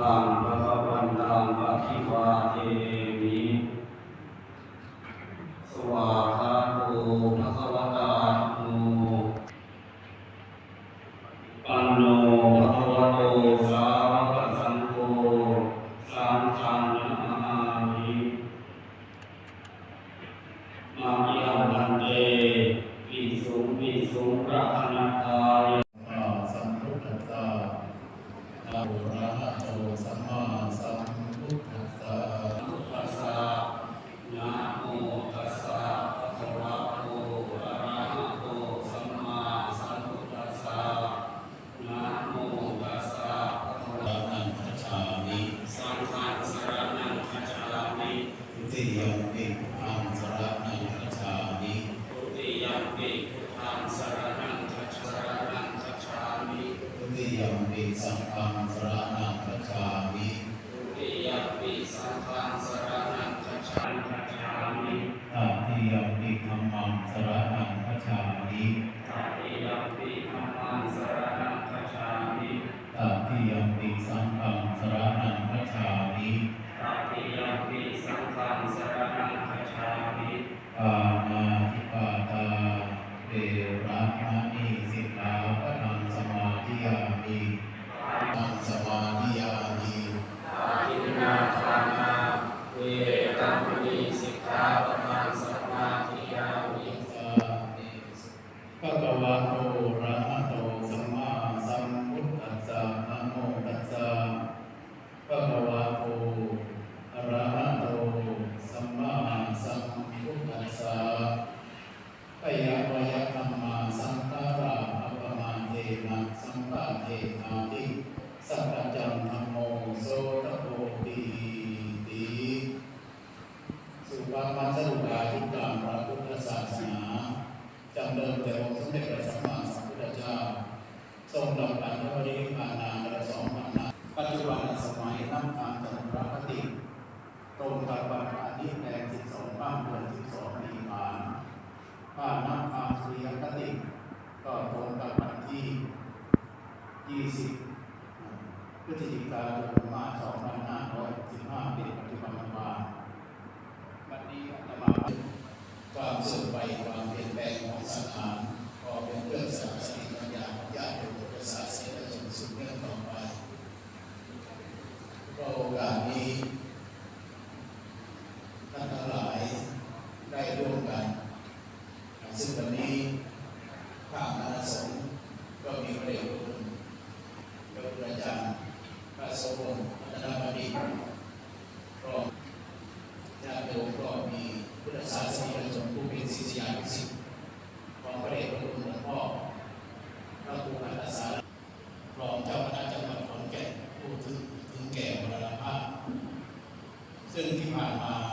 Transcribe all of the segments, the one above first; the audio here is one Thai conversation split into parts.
啊。território ผ่านมา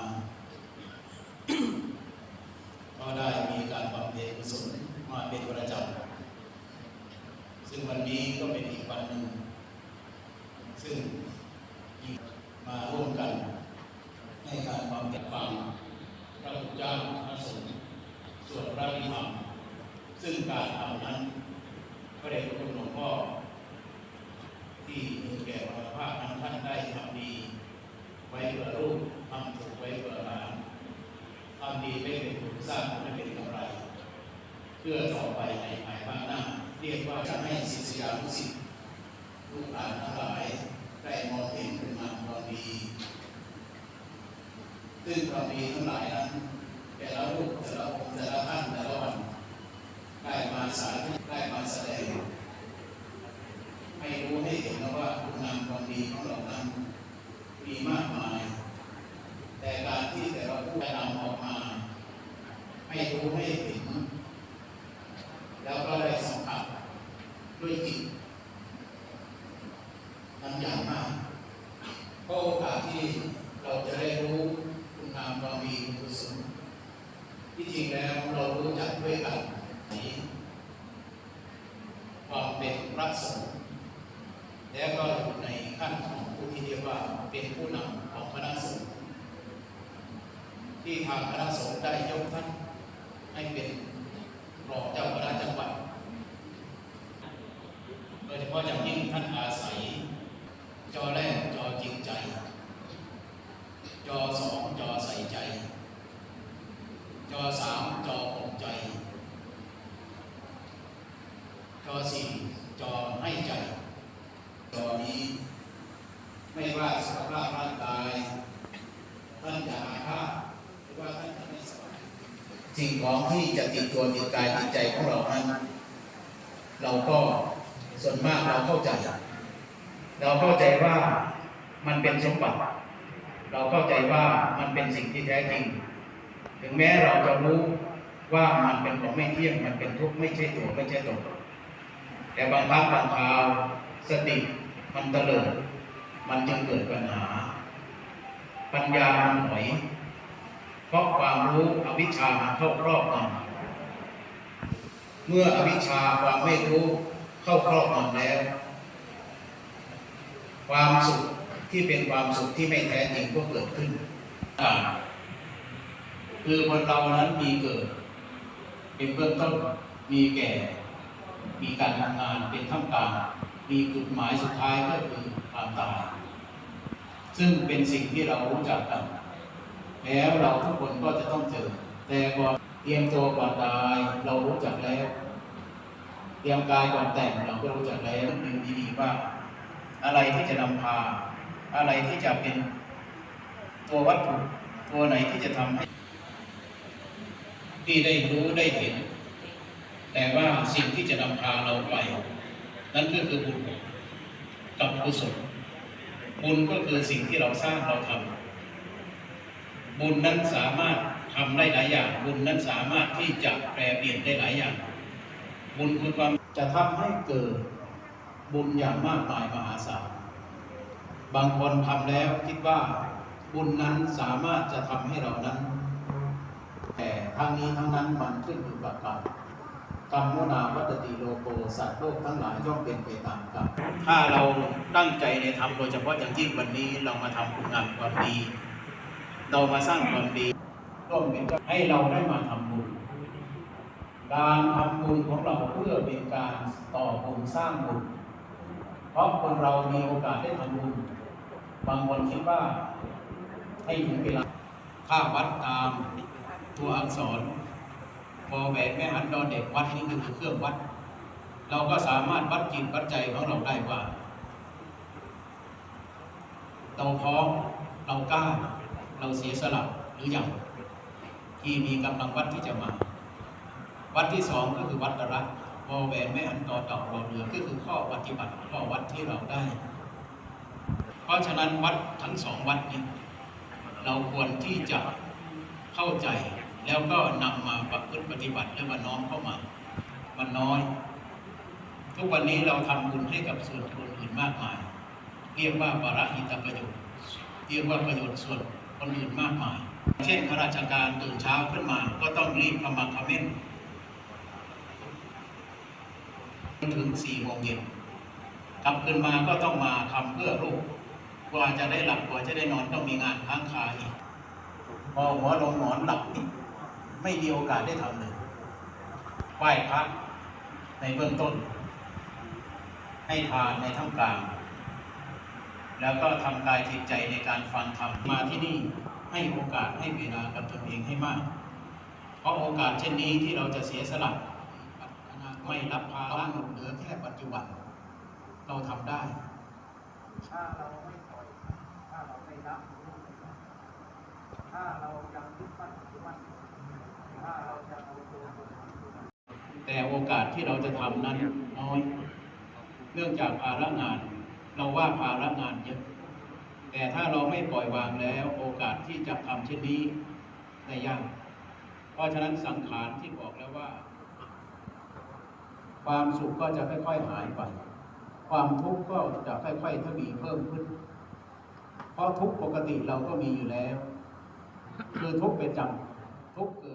ซึ่งเรามีทั้งหลายนั้นแต่ละรูปแต่ละองค์แต่ละท่านแต่ละวันได้มาสาธุได้มาแสดงให้รู้ให้เห็นนะว่าคุณงามความดีของเรานั้นมีมากมาย แต่การที่แต่ละผู้นำออกมาให้รู้ให้เห็น แล้วก็ได้สัมผัสด้วยจิต ยเฉพาะอย่างยิ่งท่านอาศัย จอแรกจอจริงใจ จอสองจอใส่ใจ จอสามจอปกใจ จอสี่จอให้ใจ จอนี้ ไม่ว่าสภาพร่างกายท่านจะอาภาพหรือว่าท่านจะไม่สบายสิ่งของที่จะติดตัวติดกายติดใจของเรานั้นเราก็ ส่วนมากเราเข้าใจ เราเข้าใจว่ามันเป็นสมบัติ เราเข้าใจว่ามันเป็นสิ่งที่แท้จริง ถึงแม้เราจะรู้ว่ามันเป็นของไม่เที่ยง มันเป็นทุกข์ไม่ใช่ตัวไม่ใช่ตนแต่บางครั้งบางคราวสติมันเตลิด มันจึงเกิดปัญหา ปัญญามันถอยเพราะความรู้อวิชชามันเข้าครอบงำเมื่ออวิชชาความไม่รู้ เข้าครอบงำแล้ว ความสุขที่เป็นความสุขที่ไม่แท้จริงก็เกิดขึ้น คือคนเรานั้นมีเกิด เป็นเบื้องต้นมีแก่ มีการทำงานเป็นท่ามกลางมีจุดหมายสุดท้ายก็คือความตาย ซึ่งเป็นสิ่งที่เรารู้จักกัน แล้วเราทุกคนก็จะต้องเจอ แต่ก่อนเตรียมตัวก่อนตายเรารู้จักแล้ว รียมกายก่อนแต่งเราก็รู้จักแล้วดูดีๆว่า อะไรที่จะนำพา อะไรที่จะเป็นตัววัตถุตัวไหนที่จะทำให้ที่ได้รู้ได้เห็น แต่ว่าสิ่งที่จะนำพาเราไป นั่นก็คือบุญกับกุศลบุญก็คือสิ่งที่เราสร้างเราทำบุญนั้นสามารถทำได้หลายอย่าง บุญนั้นสามารถที่จะแปลเปลี่ยนได้หลายอย่าง บุญคือความจะทำให้เกิดบุญอย่างมากมายมหาศาล บางคนทำแล้วคิดว่าบุญนั้นสามารถจะทำให้เรานั้น แต่ทั้งนี้ทั้งนั้นมันขึ้นอยู่กับกรรมกรรมโมนาวัตติโลโกสัตว์โลกทั้งหลายย่อมเป็นไปตามกรรมถ้าเราตั้งใจในธรรมโดยเฉพาะอย่างยิ่งวันนี้เรามาทำคุณงามความดี เรามาสร้างความดีร่วมกันให้เราได้มาทำบุญ การทำบุญของเราเพื่อเป็นการต่อบุญสร้างบุญ เพราะคนเรามีโอกาสได้ทำบุญ บางคนคิดว่าให้ถึงเวลาค่าวัดตามตัวอักษรพอแหวนแม่หันดอนเด็กวัดนี่คือเครื่องวัด เราก็สามารถวัดจิตวัดใจของเราได้ว่าเราพร้อมเรากล้า เราเสียสละหรือยังที่มีกำลังวัดที่จะมา วัดที่สองก็คือวัดระพอแหวนแม่อันต่อเต่ารอเรือก็คือข้อปฏิบัติข้อวัดที่เราได้ เพราะฉะนั้นวัดทั้งสองวัดนี้เราควรที่จะเข้าใจแล้วก็นำมาประพฤติปฏิบัติและมาน้อมเข้ามามันน้อย ทุกวันนี้เราทำบุญให้กับส่วนคนอื่นมากมาย เรียกว่าบาระหิตประโยชน์ เรียกว่าประโยชน์ส่วนคนอื่นมากมาย เช่นข้าราชการตื่นเช้าขึ้นมาก็ต้องรีบขมักเม้นจ นถึงสี่โมงเย็นกลับขึ้นมาก็ต้องมาทำเพื่อลูกกว่าจะได้หลับกว่าจะได้นอนต้องมีงานค้างคาอีกพอหัวลงหมอนหลับนี่ไม่มีโอกาสได้ทำเลยไหว้พระในเบื้องต้น ให้ทานในท่ามกลาง แล้วก็ทำกายจิตใจในการฟังธรรมมาที่นี่ให้โอกาสให้เวลากับตนเองให้มาก เพราะโอกาสเช่นนี้ที่เราจะเสียสละ ไม่รับภาระเหลือแค่ปัจจุบัน เราทำได้ ถ้าเราไม่ปล่อย ถ้าเราไม่รับ ถ้าเรายังยึดมั่นถือมั่นถ้าเราจะเอาตัวตนของแต่โอกาสที่เราจะทำนั้นน้อย เนื่องจากภาระงาน เราว่าภาระงานเยอะ แต่ถ้าเราไม่ปล่อยวางแล้ว โอกาสที่จะทำเช่นนี้ได้ยาก เพราะฉะนั้นสังขารที่บอกแล้วว่า ความสุขก็จะค่อย ๆหายไป ความทุกข์ก็จะค่อยๆทวีเพิ่มขึ้น เพราะทุกข์ปกติเราก็มีอยู่แล้ว คือทุกข์เป็นจำทุกข์เกิด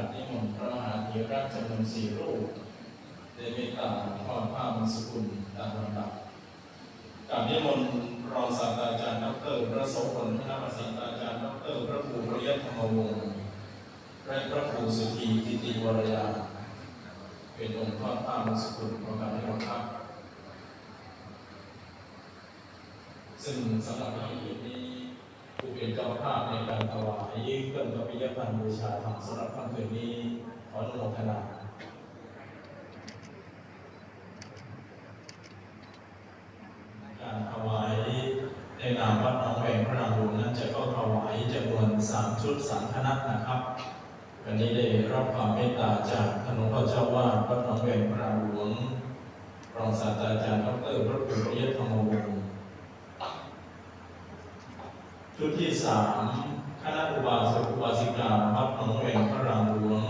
าบนิมนต์พระมหาเถระจำนวนสี่รูปได้เมตตาทอดผ้ามังสกุลตามลำดับกราบนิมนต์รองศาสตราจารย์ดรพระโสพลคณะศาสตราจารย์ดรพระครูประยธรรมวงศ์และพระครูสุธีกิติวรยา เป็นองค์ทอดผ้ามังสกุลของการนิมนต์ครับซึ่งสำหรับที่นี้ ผู้เป็นเจ้าภาพในการถวายเครื่องกัปปิยพันธ์บูชาธรรมสำหรับค่ำคืนนี้ขออนุโมทนาการถวายในนามวัดหนองแหวงพระนางหลวงนั้นจะก็ถวายจำนวนสามชุดสามคณะนะครับวันนี้ได้รับความเมตตาจากท่านหลวงพ่อเจ้าวาดวัดหนองแหวงพระนางหลวงรองศาสตราจารย์ดรพระครูประยธรรมวงศ ชุดที่สามคณะอุบาสกอุบาสิกาวัดหนองแหวงพระรามหลวง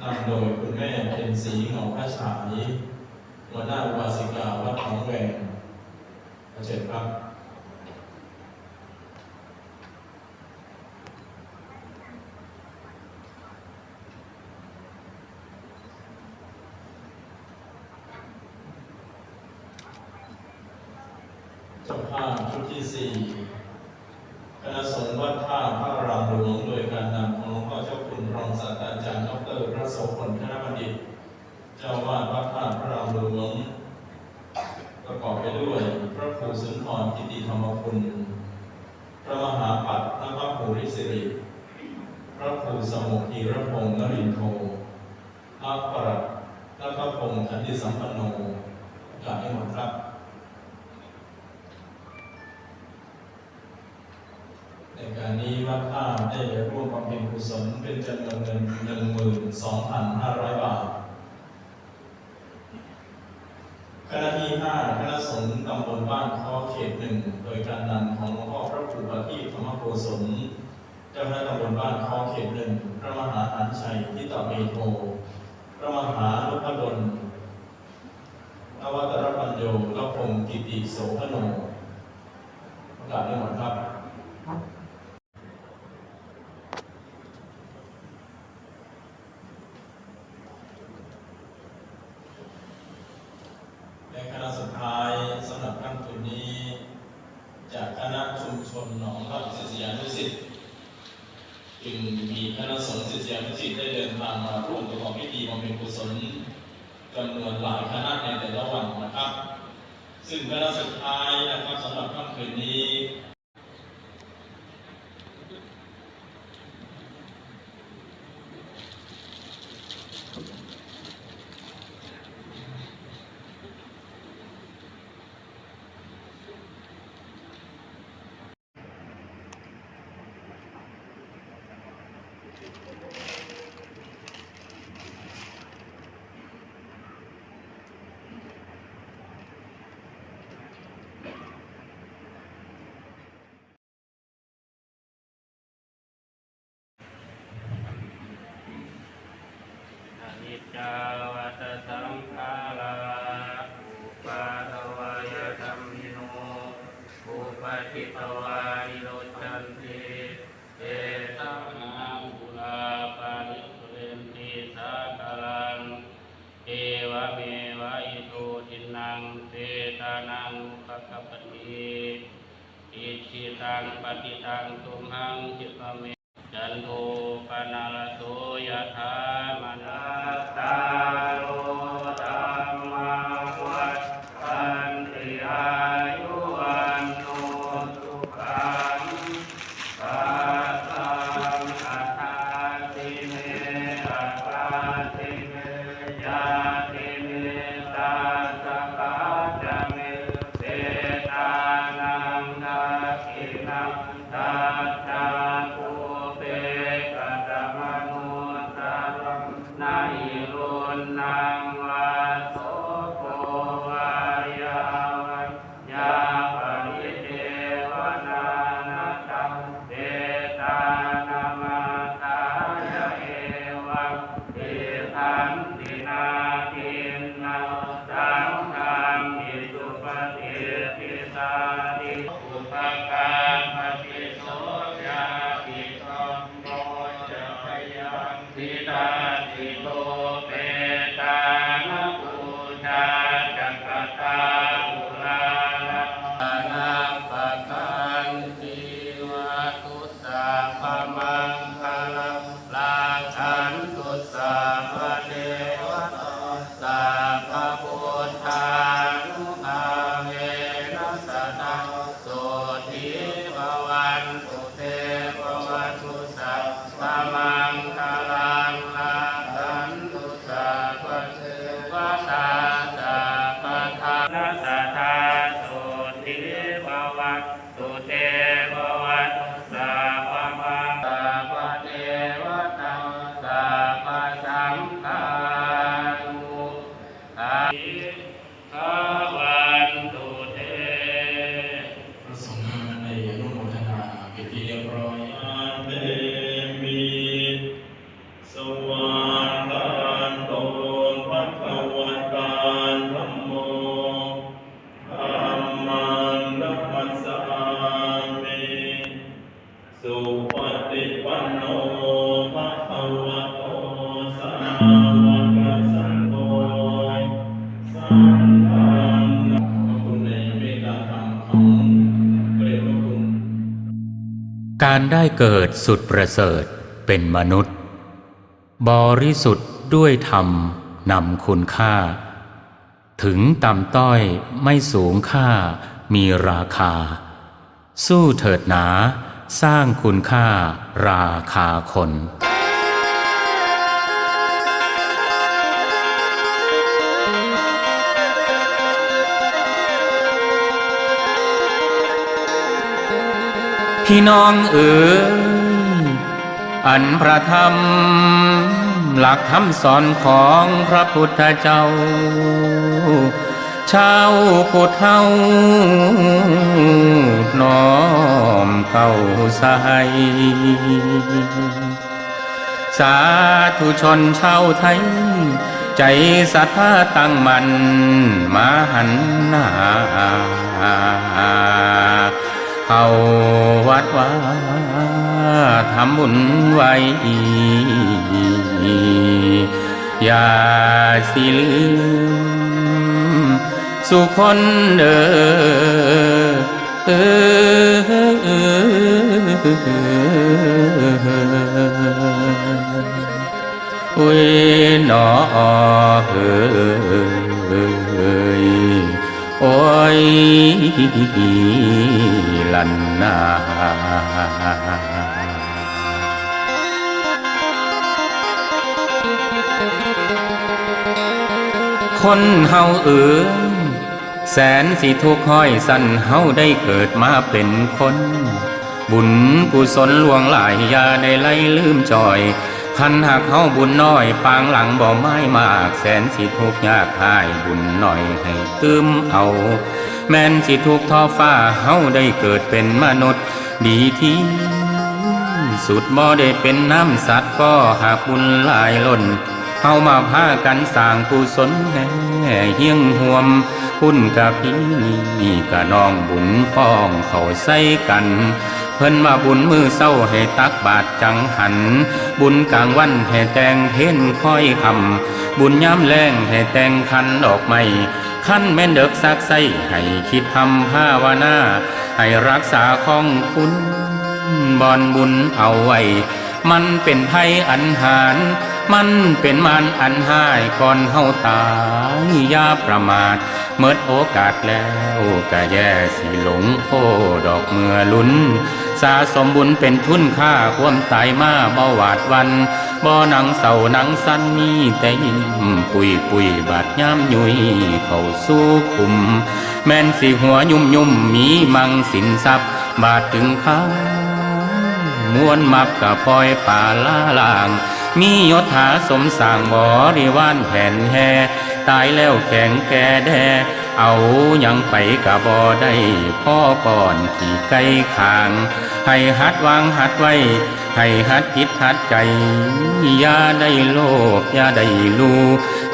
นำโดยคุณแม่เพ็ญศรีเงาพระฉายหัวหน้าอุบาสิกาวัดหนองแหวงเชิญครับเจ้าภาพชุดที่สี่ คณะสงฆ์วัดท่าพระรามหลวงโดยการนำของหลวงพ่อเจ้าคุณรองศาสตราจารย์ดรพระโสพลคณะบัณฑิต เจ้าวาดวัดท่าพระรามหลวงประกอบไปด้วย พระครูสุนทรกิติธรรมคุณ พระมหาปัตตนภภูริสิริ พระครูสมุทีรพงษ์นรินทร์โทพระปรัตนภพงษ์ขันติสัมปันโนกาบให้หมดครับ ในการนี้วัดท่าได้ร่วมบำเพ็ญกุศลเป็นจำนวนเงิน12,500บาทคณะที่5คณะสงฆ์ตำบลบ้านค้อเขตหนึ่งโดยการนำของหลวงพ่อพระครูปฏิธรรมโกศลเจ้าคณะตำบลบ้านค้อเขตหนึ่งพระมหาอัญชัยทิตเมโทพระมหานพดลนวัตรปัญโยและพงกิติโสพโนประกาศได้หมดครับ และคณะสุดท้ายสำหรับค่ำคืนนี้ จากคณะชุมชนหนองรับศิษยานุสิตจึงมีคณะสงฆ์ศิษยานุสิตได้เดินทางมาร่วมประกอบพิธีบำเพ็ญกุศลจำนวนหลายคณะในแต่ละวันนะครับ ซึ่งคณะสุดท้ายนะครับสำหรับค่ำคืนนี้ อนิ จจาวัตสังขาราอุปาทวายธรรมิโนอุปาทิตวานิโรจันติเอตังนังบุลาปาริสุเรนติสาคารังเอวะเมวะอิโตทินังเตตานังอุปกปปติอิจิตังปฏิตังตุมหังจิปะเมจันโทปนาลโสยธามนา ได้เกิดสุดประเสริฐเป็นมนุษย์ บริสุทธิ์ด้วยธรรมนำคุณค่า ถึงต่ำต้อยไม่สูงค่ามีราคา สู้เถิดหนา สร้างคุณค่าราคาคน พี่น้องเอ๋ยอันพระธรรม หลักคำสอนของพระพุทธเจ้า ชาวพุทธเฮาน้อมเก่าใสสาธุชนชาวไทย ใจศรัทธาตั้งมันมาหันหน้า เข้าวัดว่าทำบุญไว้อย่าสิลืม สุคนเด้อเออเออเว้ยหนอเอ้ยโอยลันนาคนเฮาเอ๋ยแสนสิทุกข์ห้อยสั่นเฮาได้เกิดมาเป็นคน บุญกุศลลวงหลายยาได้ไล่ลืมจอย คันหากเฮาบุญน้อย ปางหลังบ่ไม้มาก แสนสิทุกยากหายบุญหน่อยให้ตืมเอา แม่นสิทุกท้อฟ้าเฮาได้เกิดเป็นมนุษย์ ดีที่สุดบ่ได้เป็นน้ำสัตว์ก็หากบุญหลายล้นเฮามาพากันสร้างกุศลแห่เฮียงห่วมพุ่นกับพี่นี่กะน้องบุญป้องเขาใส่กัน เพิ่นมาบุญมือเศร้าให้ตักบาทจังหัน บุญกลางวันให้แต่งเพ้นค่อยคำบุญย้ำแรงให้แต่งคันดอกไม้ขั้นแม่นเด็กซักใส่ให้คิดทำภาวนาให้รักษาของคุณบอนบุญเอาไว้ มันเป็นไทยอันหารมันเป็นมารอันหายก่อนเฮาตายอย่าประมาทเมิดโอกาสแล้วกะแย่สิหลงโอ้ดอกเมื่อลุ้น สาสมบุญเป็นทุนค่าความตายมาบ่หวาดวันบ่หนังเศร้าหนังสั้นมีแต่ยิ้มปุยปุยบาดย้ำยุยเข้าสู่คุม แม่นสิหัวยุ่มยุ่มมีมังสินทรัพย์ บาดถึงข้ามวนมับกะปล่อยป่าล่าลาง มียศถาสมสางบริวารแผ่นแห่ตายแล้วแข็งแก่แด เอายังไปกะบ่ได้พ่อก่อนที่ไกลคาง ให้หัดวางหัดไว้ ให้หัดคิดหัดใจ อย่าได้โลภอย่าได้ลู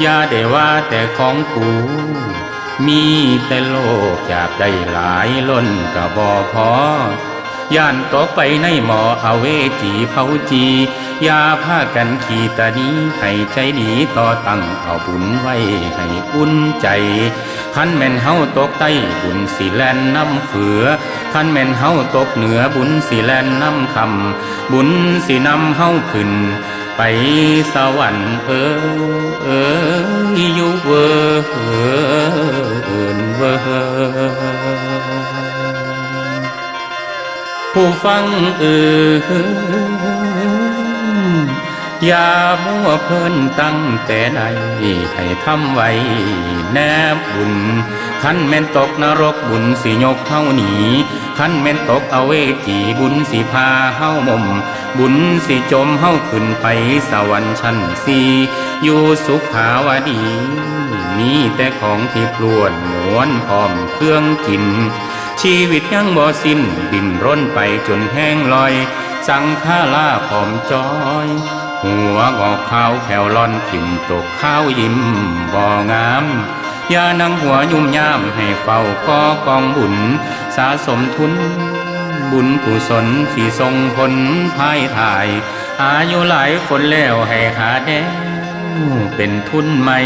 อย่าได้ว่าแต่ของกูมีแต่โลกอยากได้หลายล้นกะบ่พอย่านตกไปในหมอเอาเวจีเผาจีอย่าพากันขี่ตาดีให้ใจดีต่อตั้งเอาบุญไว้ให้อุ่นใจ คันแม่นเฮาตกใต้บุญสิแลนน้ำเฟือคันแม่นเฮาตกเหนือบุญสิแลนน้ำคำบุญสินำเฮาขึ้น ไปสวรรค์เออเอออยู่เวอเอินเวอผู้ฟังเออ อย่ามัวเพลินตั้งแต่ใดให้ทำไว้แนบบุญขันแม่นตกนรกบุญสิยกเฮาหนีขันแม่นตกเอาเวจีบุญสิพาเฮามมบุญสิจมเฮาขึ้นไปสวรรค์ชั้นสี่อยู่สุขาวดี มีแต่ของที่พลวนหมวนพร้อมเครื่องกิน ชีวิตยังบ่สิ้นดินร่นไปจนแห้งลอย สังฆาลาผอมจอย หัวงอกขาวแขวล่อนถิ่มตกข้าวยิ้มบ่งามยานังหัวยุ่มย่ามให้เฝ้าก่อกองบุญสะสมทุน บุญกุศลที่ทรงผลภายถ่าย อายุหลายคนแล้วให้หาแดวเป็นทุนใหม่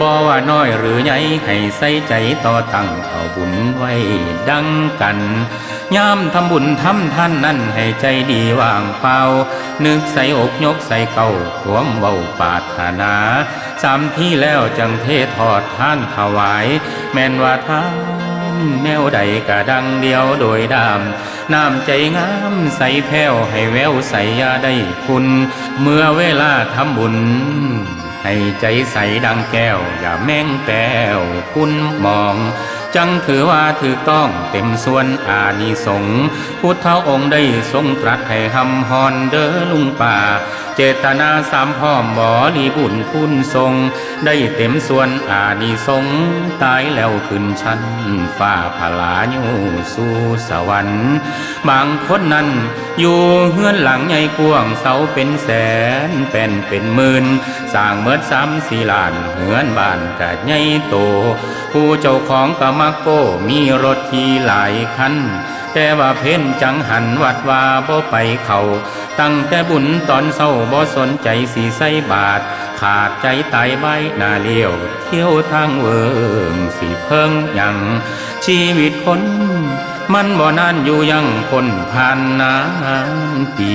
บ่ว่าน้อยหรือใหญ่ให้ใส่ใจต่อตั้งเอาบุญไว้ดังกัน ยามทำบุญทำท่านนั่นให้ใจดีว่างเปล่า นึกใส่อกยกใส่เก่าขวมเบาปาถนาสามที่แล้วจังเททอดท่านถวาย แม่นว่าท่านแนวใดกะดังเดียวโดยดามน้ำใจงามใสแผ้วให้แววใสยาได้คุณ เมื่อเวลาทำบุญ ให้ใจใสดังแก้ว อย่าแม่งแป้วคุณมอง จังถือว่าถือต้องเต็มส่วนอานิสงพุทธองค์ได้ทรงตรัสให้หำฮอนเด้อลุงป่าเจตนาสามพร้อมบริบุญคุณทรง ได้เต็มส่วนอานิสงส์ตายแล้วขึ้นชั้นฟ้าผลาอยู่สู่สวรรค์บางคนนั้น อยู่เฮือนหลังใหญ่กว้างเสาเป็นแสนเป็นเป็นหมื่นสร้างเมิดซ้ำสี่ล้านเฮือนบ้านกะใหญ่โต ผู้เจ้าของก็มักโก้มีรถที่หลายคันแต่ว่าเพ้นจังหันวัดว่าบ่ไปเขา ตั้งแต่บุญตอนเศร้าบ่สนใจสีใส่บาท ขาดใจตายใบหน้าเลี้ยวเที่ยวทางเวิงสิเพิ่งยังชีวิตคนมันบ่นานอยู่ยังคนผ่านนานปี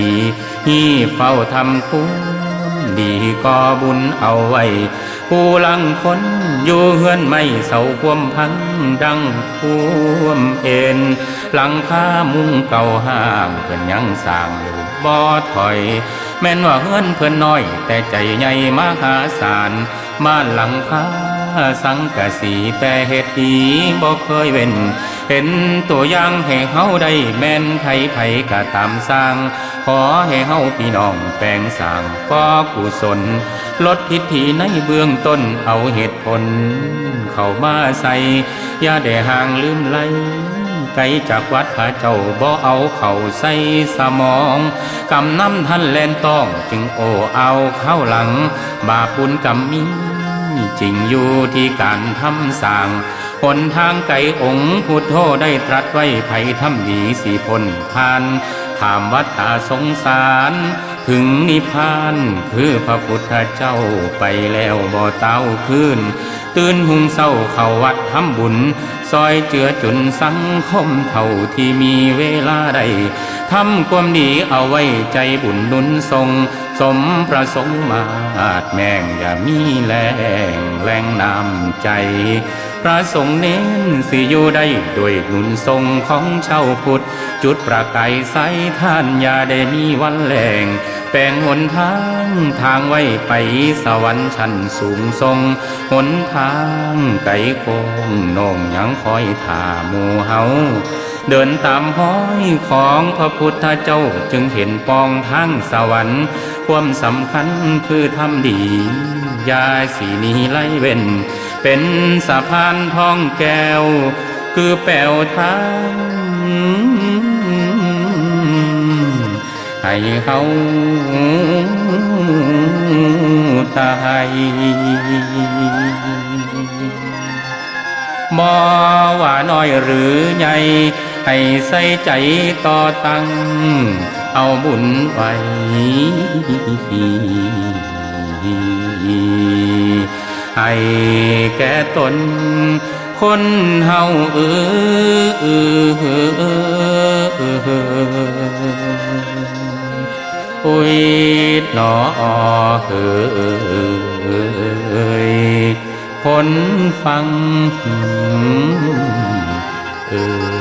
ฮีเฝ้าทำคุณดีก็บุญเอาไว้ ผู้ลังคนอยู่เฮือนไม่เสาความพังดังท่วมเอ็น หลังคามุงเก่าห้างเพิ่นยังสร้างอยู่ บ่ถอย แม่นว่าเฮือนเพิ่อนน้อย แต่ใจใหญ่มหาศาลบ้านหลังคาสังกะสีแต่เฮ็ดดีบ่เคยเว้น เห็นตัวอย่างให้เฮาได้แม่นไผไผก็ตามสร้าง ขอให้เฮาพี่น้องแปลงสร้างก็กุศล ลดทิฏฐิในเบื้องต้นเอาเหตุผล เข้ามาใส่อย่าได้ห่างลืมไหล ไกลจากวัดพระเจ้าบ่เอาเข้าใส่สมองกำน้ำท่านแลนต้องจึงโอเอาเข้าหลัง บาปุญกรรมมีจริงอยู่ที่การทำสร้างหนทางไกลองค์พุทโธได้ตรัสไว้ไผ่ทำดีสีพลผ่านขามวัฏตาสงสาร ถึงนิพพานคือพระพุทธเจ้าไปแล้วบ่เต้าขึ้น ตื่นหุงเศร้าเข้าวัดทำบุญ ซอยเจือจุนสังคมเท่าที่มีเวลาใดทำความดีเอาไว้ใจบุญนุนทรง สมประสงค์มาดแม่งอย่ามีแรงแรงนำใจ ระสงฆ์เน้นสิอยู่ได้ด้วยหนุนทรงของชาวพุทธ จุดประกายใสท่านอย่าได้มีวันแรงแปลงหนทางทางไว้ไปสวรรค์ชั้นสูงทรงหนทางไก่โคงน่งยังคอยท่าหมู่เฮาเดินตามห้อยของพระพุทธเจ้าจึงเห็นปองทางสวรรค์ ความสำคัญคือทำดีอยาสีนีไล่เว้น เป็นสะพานทองแก้ว คือแป๋วทางให้เขาตายบ่ว่าน้อยหรือใหญ่ ให้ใส่ใจต่อตั้ง เอาบุญไว้ ให้แก่ตน คนเฮาเออเออเออเออเออเออโอ้ยหนอเออเออเออคนฟังเออ